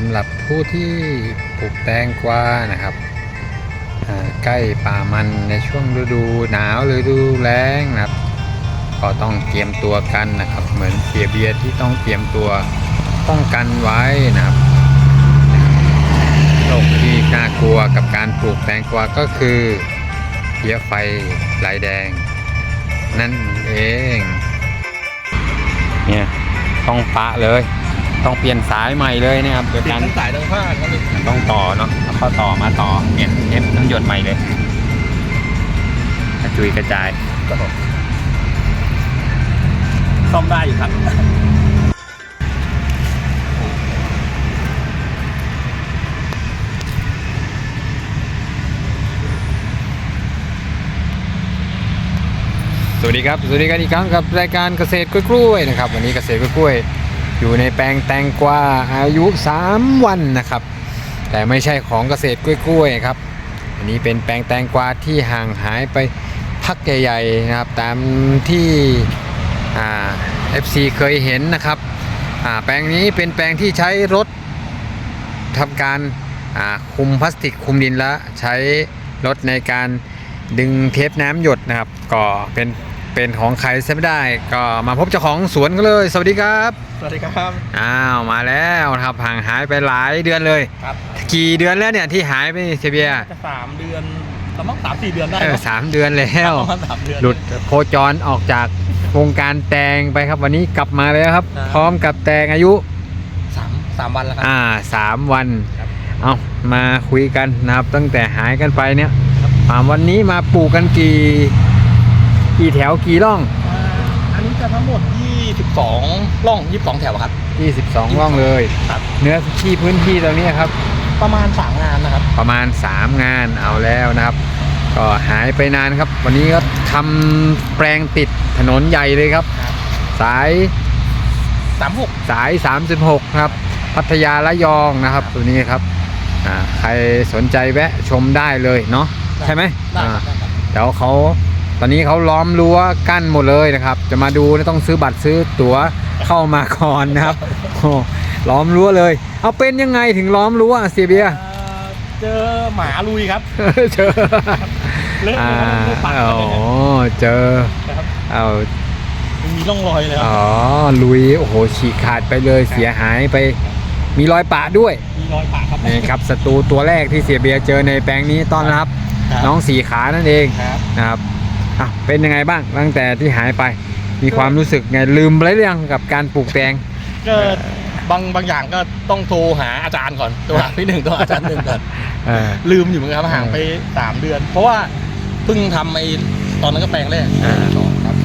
ำหรับผู้ที่ปลูกแตงกวานะครับใกล้ป่ามันในช่วงฤดูหนาวหรือฤดูแล้งนะครับ ก็ต้องเตรียมตัวกันนะครับ เหมือนเสียเบียที่ต้องเตรียมตัวป้องกันไว้นะครับโรคที่น่ากลัวกับการปลูกแตงกวาก็คือเพี้ยไฟลายแดง นั่นเอง เนี่ยต้องปะเลย ต้องเปลี่ยนสายใหม่เลยนะครับโดยติดการทั้งสายทั้งผ้าครับนี่ต้องต่อเนาะแล้วก็ต่อมาต่อเนี่ยเทปน้ำหยดใหม่เลยกระจุยกระจายซ่อมได้อยู่ครับสวัสดีครับ สวัสดีกันอีกครั้งกับรายการเกษตรกล้วยๆนะครับ วันนี้เกษตรกล้วยๆ อยู่ในแปลงแตงกวาอายุ 3 วันนะครับ แต่ไม่ใช่ของเกษตรกล้วยๆครับ อันนี้เป็นแปลงแตงกวาที่ห่างหายไปพักใหญ่ๆนะครับ ตามที่อ่า FC เคยเห็นนะครับแปลงนี้เป็นแปลงที่ใช้รถทำการคุมพลาสติกคุมดินและใช้รถในการดึงเทปน้ำหยดนะครับ ก็เป็น เป็นของใครใช้ไม่ได้ก็มาพบเจ้าของสวนกันเลย สวัสดีครับสวัสดีครับอ้าวมาแล้วนะครับห่างหายไปหลายเดือนเลย ครับกี่เดือนแล้วเนี่ยที่หายไปเซเบียจะสามเดือนประมาณสามสี่เดือนได้เออเนอะสามเดือนแล้วประมาณสามเดือนหลุดโคจรออกจากวงการแตงไปครับวันนี้กลับมาแล้วครับครับพร้อมกับแตงอายุสามสามวันแล้วครับอ่าสามวันครับเอามาคุยกันนะครับตั้งแต่หายกันไปเนี่ยครับอ่าวันนี้มาปลูกกันกี่ กี่แถวกี่ร่องอ่าอันนี้จะทั้งหมด 22ร่อง 22 แถวครับ 22ร่องเลยครับ เนื้อที่พื้นที่ตรงนี้ครับ ประมาณสามงานนะครับ ประมาณ 3 งานเอาแล้วนะครับ ก็หายไปนานครับ วันนี้ก็ทำแปลงติดถนนใหญ่เลยครับครับสาย 36 สาย 36 ครับ พัทยาละยองนะครับตัวนี้ครับอ่าใครสนใจแวะชมได้เลยเนาะใช่ไหมได้อ่าครับได้ครับเดี๋ยวเขา ตอนนี้เขาล้อมรั้วกั้นหมดเลยนะครับ จะมาดูเนี่ยต้องซื้อบัตรซื้อตั๋วเข้ามาก่อนนะครับโอ้ล้อมรั้วเลย เอาเป็นยังไงถึงล้อมรั้วเสียเบียร์อ่าเจอหมาลุยครับ เจอเละอ่าเลยครับไม่ปักอ๋เลยอเจอนะครับเอามันมีร่องรอยเลยคอ๋รัอบลุยโอ้โหฉีกขาดไปเลยเสียหายไป มีรอยปะด้วยมีรอยปากครับนี่ครับศัตรูตัวแรกที่เสียเบียร์เจอในแปลงนี้ต้อนรับครับน้องสีขานั่นเองครับนะครับ อะเป็นยังไงบ้างตั้งแต่ที่หายไป มีความรู้สึกไงลืมไปหรือยังกับการปลูกแตงก็บางบางอย่างก็ต้องโทรหาอาจารย์ก่อนโทรหาพี่หนึ่งโทรหาอาจารย์หนึ่งก่อนเออลืมอยู่เหมือนกันครับห่างไปสามเดือน เพราะว่าเพิ่งทำไอ้ตอนนั้นก็แปลงแรกอ่าสองครับ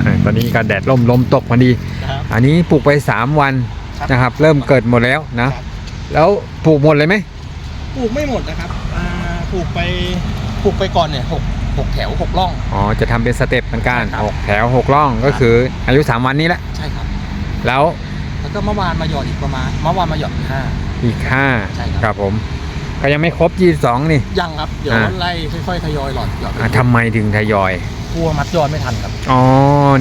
เออตอนนี้ก็แดดล่มลมตกพอดีนะครับอันนี้ปลูกไป3วันครับนะครับ เริ่มเกิดหมดแล้วนะครับแล้วปลูกหมดเลยไหมปลูกไม่หมดนะครับอ่าปลูกไปปลูกไปก่อนเนี่ยหก หกแถวหกร่อง อ๋อ จะทำเป็นสเต็ปเหมือนกันครับ หกแถวหกร่องก็คืออายุ 3 วันนี้แหละ ใช่ครับ แล้วแล้วก็เมื่อวานมาหยอดอีกประมาณเมื่อวานมาหยอดห้า อีกใช่5ครับ ครับผม ก็ยังไม่ครบ 22 นี่ ยังครับ เดี๋ยวอ่า ไล่ค่อยๆทยอยหลอดหยอดไปอะทำไมถึงทยอย กลัวมัดยอดไม่ทันครับอ๋อ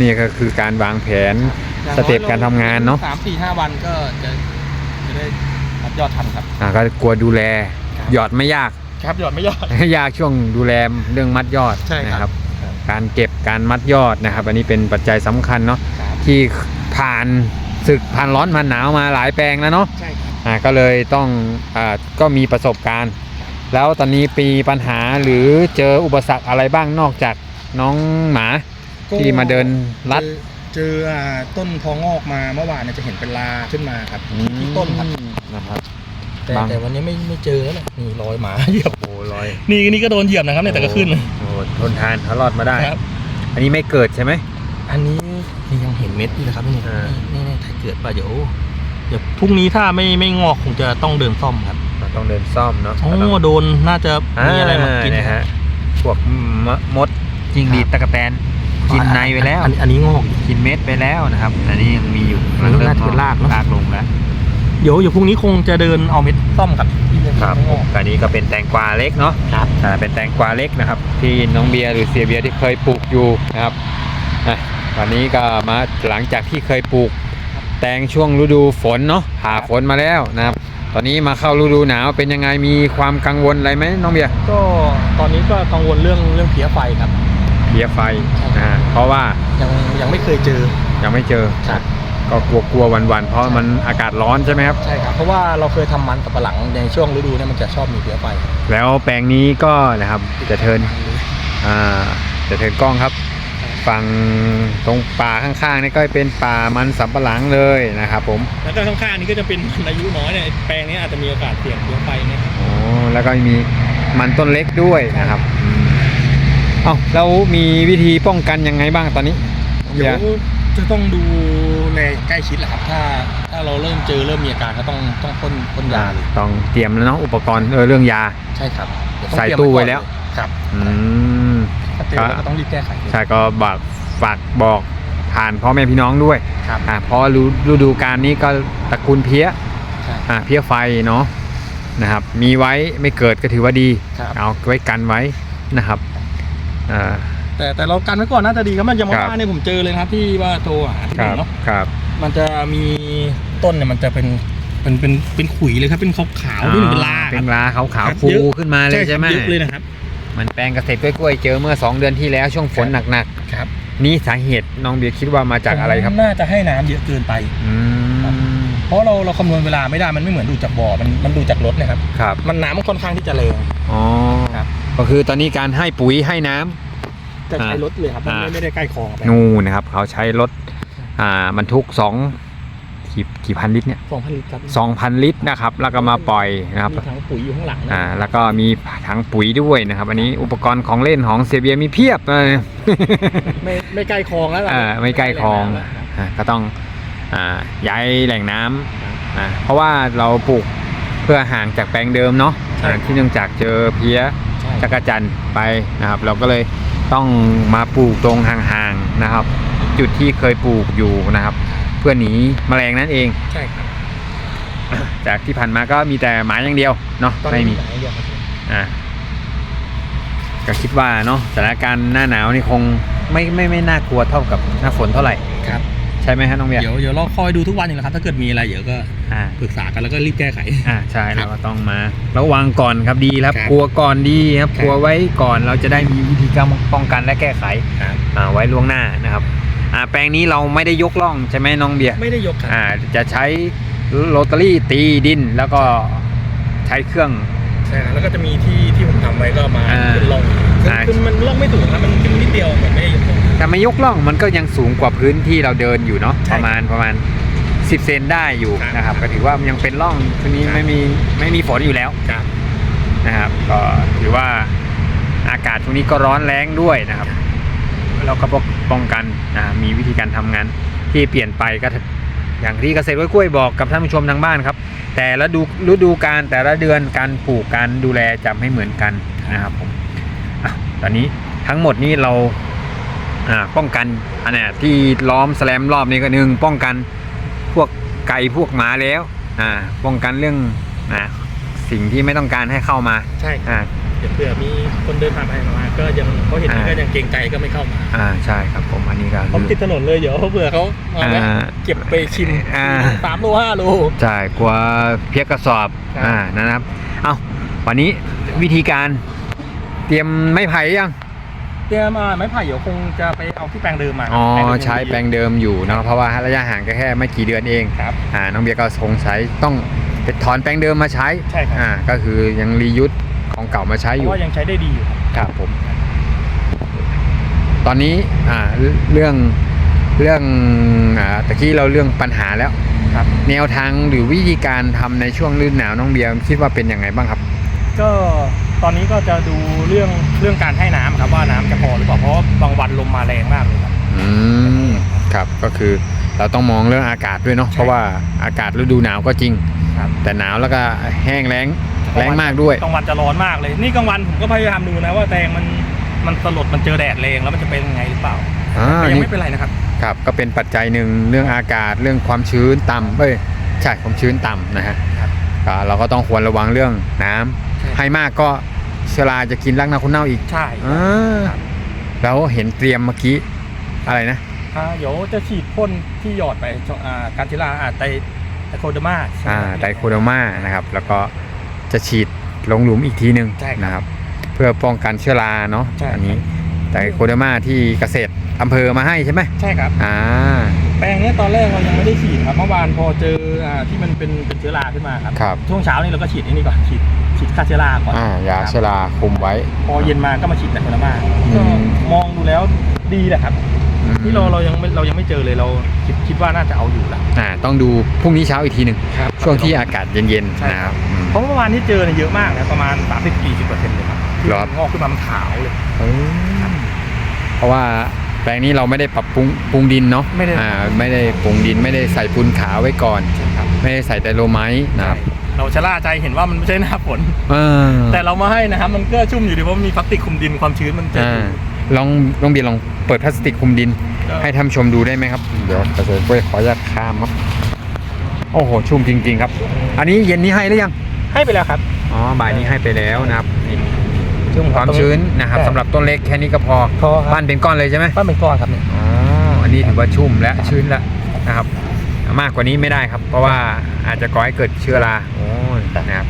นี่ก็คือการวางแผน อย่างสเต็ปการทำงานเนอะ สามสี่ห้าวันก็จะจะได้มัดยอดทันครับ อะก็กลัวดูแลครับหยอดไม่ยาก ครับหยอดไม่ยอดยากช่วงดูแลเรื่องมัดยอดใช่ครับนะครับ ครับการเก็บการมัดยอดนะครับ อันนี้เป็นปัจจัยสำคัญเนาะครับ ที่ผ่านศึกผ่านร้อนผ่านหนาวมาหลายแปลงแล้วเนาะ ใช่ครับ อ่าก็เลยต้องอ่าก็มีประสบการณ์ แล้วตอนนี้ปีปัญหาหรือเจออุปสรรคอะไรบ้างนอกจากน้องหมาที่มาเดินลัด เจอเจออ่าต้นพองอกมาเมื่อวานเนี่ยจะเห็นเป็นลาขึ้นมาครับที่ต้นครับนะครับ แต่บาง แต่วันนี้ไม่ไม่เจอแล้วแหละนี่รอยหมาเหยียบ โอ้ลอยนี่นี่ก็โดนเหยียบนะครับเนี่ยแต่ก็ขึ้น โอ้ทนทานเขารอดมาได้ ครับ อันนี้ไม่เกิดใช่ไหม อันนี้นี่ยังเห็นเม็ดอยู่นะครับนี่อ่า นี่นี่ถ้าเกิดว่าเดี๋ยวเดี๋ยวพรุ่งนี้ถ้าไม่ไม่งอกคงจะต้องเดินซ่อมครับเราต้องเดินซ่อมเนาะโอ้ก็ต้องโดนน่าจะมีอะไรมากิน อ่เยฮะพวกมะมดจิงหรีดตะกแตนกินในไปแล้ว อันอันนี้งอกอยู่กินเม็ดไปแล้วนะครับ อันนี้ยังมีอยู่มันน่าจะเป็นรากเนอะรากลงแล้ว เดี๋ยวเดี๋ยวพรุ่งนี้คงจะเดินเอาเม็ดซ่อมครับที่ยังครับไม่งอกอันนี้ก็เป็นแตงกวาเล็กเนาะครับอ่าเป็นแตงกวาเล็กนะครับ ที่น้องเบียร์หรือเสียเบียร์ที่เคยปลูกอยู่นะครับอะวันนี้ก็มาหลังจากที่เคยปลูก แตงช่วงฤดูฝนเนาะผ่าฝนมาแล้วนะครับ ตอนนี้มาเข้าฤดูหนาวเป็นยังไงมีความกังวลอะไรไหมน้องเบียร์ก็ตอนนี้ก็กังวลเรื่องเรื่องเพี้ยไฟครับเพียไฟอ่าเพราะว่ายังยังไม่เคยเจอยังไม่เจอครับ ก็กลัวกลัวๆวันๆเพราะมันอากาศร้อนใช่ไหมครับใช่ครับ เพราะว่าเราเคยทำมันสับปะหลังในช่วงฤดูเนี่ยมันจะชอบมีเพี้ยไฟ แล้วแปลงนี้ก็นะครับจะเทินอ่าจะเทินกล้องครับฝั่งตรงป่าข้างๆนี่ก็เป็นป่ามันสำปะหลังเลยนะครับผม แล้วก็ข้างๆนี่ก็จะเป็นมันอายุน้อยเนี่ยแปลงนี้อาจจะมีโอกาสเสี่ยงเพี้ยไฟนะครับอ๋อแล้วก็มีมันต้นเล็กด้วยนะครับอืมเอ้าแล้วมีวิธีป้องกันยังไงบ้างตอนนี้เดี๋ยว จะต้องดูแลใกล้ชิดแหละครับ ถ้าถ้าเราเริ่มเจอเริ่มมีอาการก็ต้องต้องพ่นพ่นยาเลยต้องเตรียมแล้วเนาะอุปกรณ์เออเรื่องยา ใช่ครับเดี๋ยวองใส่เรียมตู้ไว้ก่อนแล้วครับอืม ถ้าเจอแล้วก็ต้องรีบแก้ไขเลยใช่ก็บากฝากบอกผ่านพ่อแม่พี่น้องด้วยครับอ่าเพราะฤฤดูการนี้ก็ตระกูลเพี้ยใช่อ่าเพี้ยไฟเนาะนะครับ มีไว้ไม่เกิดก็ถือว่าดี ครับ เอาไว้กันไว้นะครับอ่า แต่แต่เรากันไว้ก่อนน่าจะดีครับมันยามาครับฮ่าเนี่ยผมเจอเลยนะครับที่ว่าโทรหาที่คหรันึ่บงเนาะครับ มันจะมีต้นเนี่ยมันจะเป็นเป็นเป็นเป็นขุยเลยครับเป็นขาวขาวๆที่มันเป็นลาเป็นครับลาขาวครัขาวบฟูเยอะขึ้นมาเลยใช่ไหมเยอะเลยนะครับ มันแปลงเกษตรกล้วยๆเจอเมื่อ 2 เดือนที่แล้วช่วงฝนหนักครับๆนี่สาเหตุน้องเบียร์คิดว่ามาจากอะไรครับ น่าจะให้น้ำเยอะเกินไปอืมเพราะเราเราคำนวณเวลาไม่ได้มันไม่เหมือนดูจากบ่อมันมันดูจากรถนะครับครับ มันน้ำมันค่อนข้างที่จะแรงอ๋อครับก็คือตอนนี้การให้ปุ๋ยให้น้ำ จะใช้รถเลยครับมันอ่าไม่ไม่ได้ใกล้คลองครับนู่นนะครับ เขาใช้รถอ่าบรรทุกสองกี่กี่พันลิตรเนี่ยสองพันลิตรครับสองพันลิตรนะครับ แล้วก็มาปล่อยนะครับมีถังปุ๋ยอยู่ข้างหลังนะอ่าแล้วก็มีถังปุ๋ยด้วยนะครับ อันนี้อุปกรณ์ของเล่นของเซเบียมีเพียบเลยไม่ไม่ใกล้คลองแล้วล่ะอ่าไม่ใกล้คลองไม่ใกล้แหล่น้ำแล้วอ่าก็ต้องอ่าย้ายแหล่งน้ำอ่าเพราะว่าเราปลูกเพื่อห่างจากแปลงเดิมเนาะใช่อ่าที่เนื่องจากเจอเพี้ยใช่จักรจันทร์ไปนะครับ เราก็เลย ต้องมาปลูกตรงห่างๆนะครับ จุดที่เคยปลูกอยู่นะครับ เพื่อหนีแมลงนั่นเอง ใช่ครับจากที่ผ่านมาก็มีแต่หมาอย่างเดียวเนาะตอนไม่นี้มีมีหลายอย่างครับอ่าก็คิดว่าเนาะสถานการณ์หน้าหนาวนี่คงไม่ไม่ไม่น่ากลัวเท่ากับหน้าฝนเท่าไหร่ครับใช่ไหมฮะน้องเบียร์เดี๋ยวเดี๋ยวเราคอยดูทุกวันอยู่แล้วครับ ถ้าเกิดมีอะไรเดี๋ยวก็อ่าปรึกษากันแล้วก็รีบแก้ไข อ่าใช่ครัเราบก็ต้องมาระวังก่อนครับดีครับ ครับกลัวก่อนดีครับครับ กลัวไว้ก่อนเราจะได้มีวิธีการป้องกันและแก้ไขครับอ่าไว้ล่วงหน้านะครับอ่าแปลงนี้เราไม่ได้ยกล่องใช่ไหมน้องเบียร์ไม่ได้ยกครับ อ่าจะใช้โรตารี่ตีดินแล้วก็ใช้เครื่อง ใช่ครับแล้วก็จะมีที่ที่ผมทำไไว้ก็มาอ่าขึ้นล่องคื ออ่า คือมันล่องไม่ถูกครับมันขึ้นนิดเดียวมันไม่ได้ยกล่องแต่ไม่ยกล่องมันก็ยังสูงกว่าพื้นที่เราเดินอยู่เนาะใช่ประมาณประมาณ 10 เซนได้อยู่ครับนะครับ ก็ถือว่ายังเป็นร่องช่วงนี้ครับ ไม่มีไม่มีฝนอยู่แล้วครับ นะครับ ก็ถือว่าอากาศช่วงนี้ก็ร้อนแรงด้วยนะครับเราก็ป้องกันอ่ามีวิธีการทำงานที่เปลี่ยนไปก็อย่างที่เกษตรกล้วยๆบอกกับท่านผู้ชมทางบ้านครับ แต่ละดูฤดูการแต่ละเดือนการปลูกการดูแลจะไม่เหมือนกันนะครับผมอะ ตอนนี้ทั้งหมดนี้เราอ่าป้องกันอันเนี้ยที่ล้อมแสลมรอบนี้ก็หนึ่งป้องกันพวกไก่พวกหมาแล้วอ่าป้องกันเรื่องอ่าสิ่งที่ไม่ต้องการให้เข้ามาใช่ครับอ่าเดี๋ยวเผื่อมีคนเดินผ่านไปมา ก็ยังเขาเห็นอ่าก็ยังเกรงใจก็ไม่เข้ามาอ่าใช่ครับผมอันนี้ก็ผมติดถนนเลยเดี๋ยวเผื่อเขามาแวะอ่าเก็บไปชิมอ่าสามโลห้าโลใช่กลัวเพียกกระสอบครับอ่านะครับ เอาวันนี้วิธีการ เตรียมไม้ไผ่ยัง เตรียมอ่าไม้ไผ่เดี๋ยวคงจะไปเอาที่แปลงเดิมมาอ๋อปลงเดิมใช้แปลงเดิมอยู่เนอะเพราะว่าระยะห่างก็แค่ไม่กี่เดือนเองครับ อ่าน้องเบียร์ก็สงสัยต้องไปถอนแปลงเดิมมาใช้ใช่ครับ อ่าก็คือยังรียุทธของเก่ามาใช้เพอยู่ราะว่ายังใช้ได้ดีอยู่ครับครับผม ตอนนี้อ่าเรื่องเรื่องอ่าตะกี้เราเรื่องปัญหาแล้ว ครับ แนวทางหรือวิธีการทำในช่วงฤดูหนาวน้องเบียร์คิดว่าเป็นยังไงบ้างครับ ก็ ตอนนี้ก็จะดูเรื่องเรื่องการให้น้ำครับว่าน้ำจะพอหรือเปล่าเพราะว่าบางวันลมมาแรงมากเลยครับ อืมครับก็คือเราต้องมองเรื่องอากาศด้วยเนาะใช่เพราะว่าอากาศฤดูหนาวก็จริง ครับ แต่หนาวแล้วก็แห้งแล้งแรงมากด้วย กลางวันจะร้อนมากเลย นี่กลางวันผมก็พยายามดูนะว่าแตงมันมันสลดมันเจอแดดแรงแล้วมันจะเป็นยังไงหรือเปล่าอ่า แต่ยังนี่ไม่เป็นไรนะครับ ครับก็เป็นปัจจัยหนึ่งเรื่องอากาศเรื่องความชื้นต่ำเอ้ยใช่ความชื้นต่ำนะฮะครับก็เราก็ต้องควรระวังเรื่องน้ำ ใช่ให้มากก็เชื้อราจะกินรักนาคุณเน่าอีกใช่อ่าแล้วเห็นเตรียมเมื่อกี้อะไรนะ อ่าเดี๋ยวจะฉีดพ่นที่หยอดไปอ่าการทิลาอ่าไตไตไอโคเดอร์มาอ่าไดโคโดมานะครับ แล้วก็จะฉีดลงหลุมอีกทีหนึ่งใช่ครับนะครับ เพื่อป้องกันเชื้อราเนาะใช่อันี้ ไดโคโดมาที่เกษตรอำเภอมาให้ใช่ไหมใช่ครับ อ่า แปลงเนี้ยตอนแรกเรายังไม่ได้ฉีดครับเมื่อวานพอเจออ่าที่มันเป็นเป็นเชื้อราขึ้นมาครับ ครับ ช่วงเช้านี่เราก็ฉีดไอ้นี่ก่อนฉีดฉีดฆ่าเชื้อราก่อนอ่ายาเชื้อราคุมไว้ พอเย็นมาก็มาฉีดแต่โคโดมาอืก็มมองดูแล้วดีแหละครับอืมที่เราเรายังไม่เรายังไม่เจอเลยเราคิดคิดว่าน่าจะเอาอยู่แล้วอ่าต้องดูพรุ่งนี้เช้าอีกทีหนึ่งครับช่วงที่อากาศเย็นใช่ๆนะครับอืมเพราะเมื่อวานที่เจอเนี่ยเยอะมากนะประมาณ 30 40เปอร์เซ็นต์เลยครับที่เหรอมันงอกขึ้นมามันขาวเลย เออเพราะว่าแปลงนี้เราไม่ได้ปรับปรุงปรุงดินเนาะไม่ได้ อ่าไม่ได้ปรุงดินไม่ได้ใส่ปูนขาวไว้ก่อน ใช่ครับไม่ได้ใส่ไดโลไมต์นะครับเราชะล่าใจเห็นว่ามันไม่ใช่หน้าฝน เออแต่เรามาให้นะครับมันก็ชุ่มอยู่ดีเพราะมันมีพลาสติกคลุมดินความชื้นมันจะ อ่าอยู่ลองลองเบียร์ลองเปิดพลาสติกคลุมดินก็ให้ท่านผู้ชมดูได้ไหมครับ เดี๋ยวเกษตรกล้วยขออนุญาตข้ามครับ โอ้โหชุ่มจริง ๆ ครับ อันนี้เย็นนี้ให้หรือยัง ให้ไปแล้วครับ อ๋อบ่ายนี้ให้ไปแล้วนะครับ นี่ชุ่มความชื้นนะครับใช่สำหรับต้นเล็กแค่นี้ก็พอพอครับบ้านเป็นก้อนเลยใช่ไหมบ้านเป็นก้อนครับเนี่ย อ๋ออันนี้ถือว่าชุ่มและชื้นแล้วนะครับ มากกว่านี้ไม่ได้ครับ เพราะว่าอาจจะก่อให้เกิดเชื้อราโอ้ยนะครับ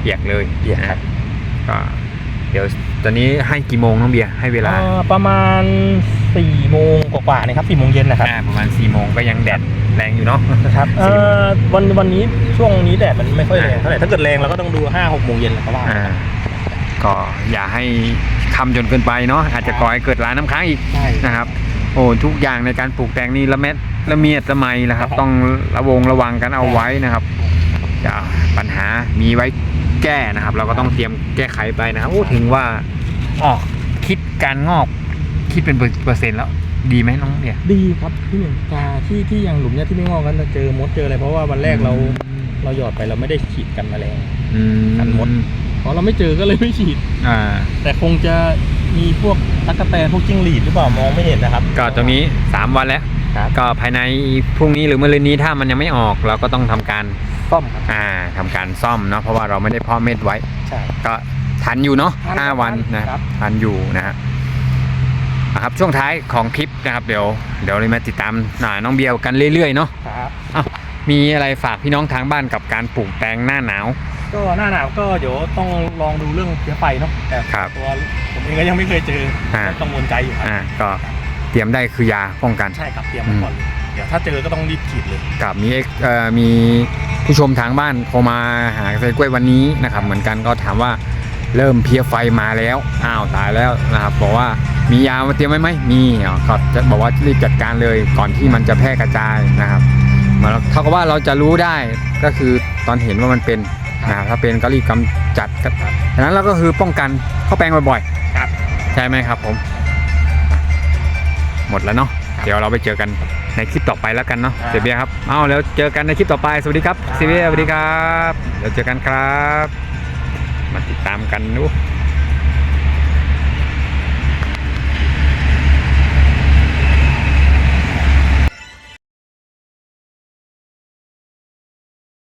เปียกเลยเปียกครับ นะก็เดี๋ยวตอนนี้ให้กี่โมงน้องเบียร์ให้เวลา อ่าประมาณ4โมงกว่าๆนะครับ4โมงเย็นนะครับอ่าประมาณ4ี่โมงก็ยังแดดแรงอยู่เนาะ ครับเอ่สี่โมงอวันวันนี้ช่วงนี้แดดมันไม่ค่อยแรงเท่าไหร่ถ้าเกิดแรงเราก็ต้องดู5 6โมงเย็นแหละครับว่าอ่า ก็อย่าให้คำจนเกินไปเนาะอาจจะก่อให้เกิดร้านน้ำค้างอีกใช่นะครับ โอ้ทุกอย่างในการปลูกแตงนี่ละเม็ดละเมียดละไมนะครับครับ ต้องระวงระวังกันเอาไว้นะครับจะปัญหามีไว้แก้นะครับ เราก็ต้องเตรียมแก้ไขไปนะครับโอ้ถึงว่าออกคิดการงอกคิดเป็นเปอร์เซ็นต์แล้วดีไหมน้องเนี่ยดีครับที่หนึ่งกาที่ที่ยังหลุมเนี่ยที่ไม่งอกกันจะเจอมดเจออะไรเพราะว่าวันแรกเราเราหยอดไปเราไม่ได้ฉีดกันแมลงอืมกันมด เพราะเราไม่เจอก็เลยไม่ฉีด อ่า แต่คงจะมีพวกตั๊กแตนพวกจิ้งหรีดหรือเปล่ามองไม่เห็นนะครับ ก็ตรงนี้ 3 วันแล้ว ครับก็ภายในพรุ่งนี้หรือมะรืนนี้ถ้ามันยังไม่ออกเราก็ต้องทำการซ่อมครับอ่าทำการซ่อมเนาะเพราะว่าเราไม่ได้เพาะเม็ดไว้ ใช่ ก็ทันอยู่เนาะทันห้าครับวันนะครับ ทันอยู่นะฮะนะครับช่วงท้ายของคลิปนะครับเดี๋ยวเดี๋ยวเรามาติดตามหน่าน้องเบียวกันเรื่อยๆเนาะครับอ้าวมีอะไรฝากพี่น้องทางบ้านกับการปลูกแตงหน้าหนาว ก็หน้าหนาวก็เดี๋ยวต้องลองดูเรื่องเชื้อไฟเนาะแต่ครับตัวผมเองก็ยังไม่เคยเจออ่า ก็กังวลใจอยู่ครับอ่าก็เตรียมได้คือยาป้องกัน ใช่ครับเตรียมไว้ก่อนเลยเดี๋ยวถ้าเจอก็ต้องรีบฉีดเลยกับมีเอ็กเอ่อมีผู้ชมทางบ้านโทรมาหาเกษตรกล้วยวันนี้นะครับ เหมือนกันก็ถามว่าเริ่มเพลียไฟมาแล้วอ้าวตายแล้วนะครับบอกว่ามียามาเตรียมไว้ไหมมีอ๋อครับจะบอกว่ารีบจัดการเลยก่อนที่มันจะแพร่กระจายนะครับเหมือนเท่ากับว่าเราจะรู้ได้ก็คือตอนเห็นว่ามันเป็น นะครับถ้าเป็นก็รีบกำจัดก็ดังนั้นเราก็คือป้องกันเข้าแปลงบ่อยๆครับใช่ไหมครับผม หมดแล้วเนาะเดี๋ยวเราไปเจอกันในคลิปต่อไปแล้วกันเนาะครับเสียเบียร์ครับเอาแล้วเจอกันในคลิปต่อไปสวัสดีครับครับเสียเบียร์สวัสดีครับเดี๋ยวเจอกันครับ มาติดตามกันดู